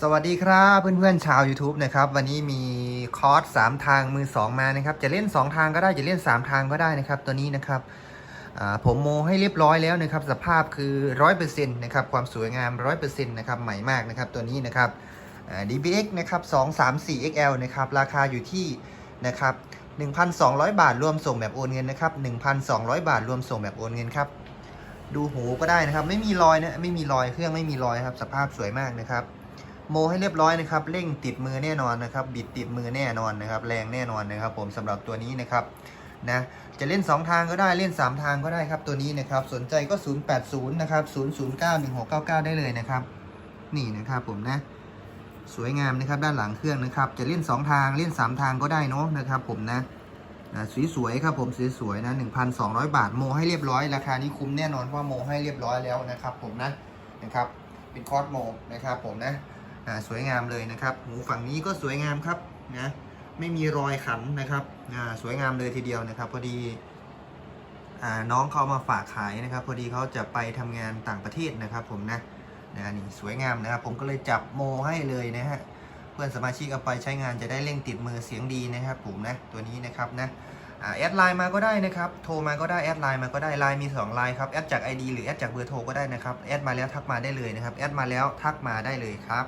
สวัสดีครับเพื่อนๆชาว YouTube นะครับวันนี้มีคอร์ส3ทางมือ 2 มานะครับ จะเล่น 2 ทางก็ได้จะเล่น 3 ทางก็ได้นะครับ ตัวนี้นะครับผมโมให้เรียบร้อยแล้วนะครับ สภาพคือ 100%นะครับความสวยงาม 100%นะครับใหม่มากนะครับตัวนี้นะครับ DBX นะครับ234 XL นะครับราคาอยู่ที่นะครับ1,200 บาทรวมส่งแบบโอนเงินนะครับ1,200 บาทรวมส่งแบบโอนเงินครับดูหูก็ได้นะครับ ไม่มีรอยนะไม่มีรอยเครื่องไม่มีรอยครับ สภาพสวยมากนะครับ โมให้เรียบร้อยนะครับเร่งติดมือแน่นอนนะครับ บิดติดมือแน่นอนนะครับ แรงแน่นอนนะครับ ผมสำหรับตัวนี้นะครับนะจะเล่น 2 ทางก็ได้เล่น 3 ทางก็ได้ครับตัวนี้นะครับ สนใจก็ 080นะครับ0091699 ได้เลยนะครับ นี่นะครับผมนะ สวยงามนะครับด้านหลังเครื่องนะครับ จะเล่น 2 ทางเล่น 3 ทางก็ได้เนาะนะครับ ผมนะสวยๆครับผมสวยๆนะ1,200 บาทโมให้เรียบร้อยราคานี้คุ้มแน่นอนเพราะว่าโมให้เรียบร้อยแล้วนะครับ ผมนะนะครับ เป็นคอร์สโมนะครับ ผมนะ สวยงามเลยนะครับหูฝั่งนี้ก็สวยงามครับนะไม่มีรอยขันนะครับสวยงามเลยทีเดียวนะครับ พอดีอน้องเขามาฝากขายนะครับ พอดีเขาจะไปทำงานต่างประเทศนะครับผมนะนะนี่สวยงามนะครับ ผมก็เลยจับโมให้เลยนะฮะเพื่อนสมาชิกเอาไปใช้งานจะได้เร่งติดมือเสียงดีนะครับผมนะตัวนี้นะครับนะแอดไลน์มาก็ได้นะครับ โทรมาก็ได้แอดไลน์มาก็ได้ไลน์มี2ไลน์ครับแอดจาก ID หรือแอดจากเบอร์โทรก็ได้นะครับแอดมาแล้วทักมาได้เลยนะครับแอดมาแล้วทักมาได้เลยครับ